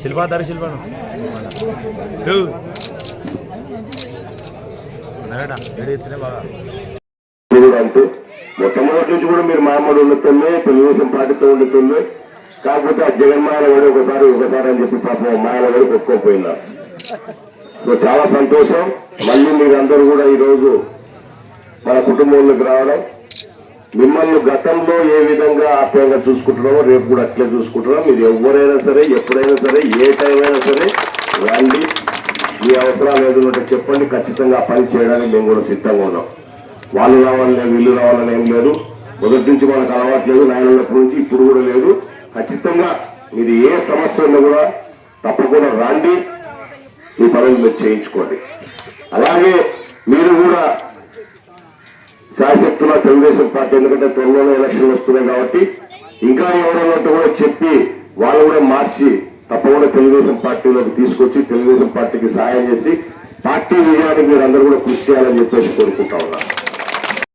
శిల్పాదారి శిల్పాను బాగా. మొట్టమొదటి నుంచి కూడా మీరు మామూలు ఉండటమే తెలుగుదేశం పార్టీతో ఉండటమే కాకపోతే ఆ జగన్మాల వాడు ఒకసారి ఒకసారి అని చెప్పి పాపం మాయల వాడు కొట్టుకోపోయినా. సో చాలా సంతోషం. మళ్ళీ మీరందరూ కూడా ఈరోజు మన కుటుంబంలోకి రావడం. మిమ్మల్ని గతంలో ఏ విధంగా ఆప్యాయంగా చూసుకుంటున్నామో రేపు కూడా అట్లే చూసుకుంటున్నాం. మీరు ఎవరైనా సరే ఎప్పుడైనా సరే ఏ టైం అయినా సరే రండి. మీ అవసరాలు ఏదైనా చెప్పండి. ఖచ్చితంగా పని చేయడానికి మేము కూడా సిద్ధంగా ఉన్నాం. వాళ్ళు రావాలని లేదు వీళ్ళు రావాలని ఏం లేదు. మొదటి నుంచి మనకు అలవాట్లేదు నాయనప్పటి నుంచి ఇప్పుడు కూడా లేదు. ఖచ్చితంగా మీది ఏ సమస్య ఉన్నా కూడా తప్పకుండా రాండి. మీ పనులు మీరు చేయించుకోండి. అలాగే మీరు కూడా శాసక్తుల తెలుగుదేశం పార్టీ ఎందుకంటే త్వరలోనే ఎలక్షన్లు వస్తున్నాయి కాబట్టి ఇంకా ఎవరన్నట్టు కూడా చెప్పి వాళ్ళు కూడా మార్చి తప్పకుండా తెలుగుదేశం పార్టీలోకి తీసుకొచ్చి తెలుగుదేశం పార్టీకి సహాయం చేసి పార్టీ విజయానికి మీరు అందరూ కూడా కృషి చేయాలని చెప్పేసి కోరుకుంటా ఉన్నారు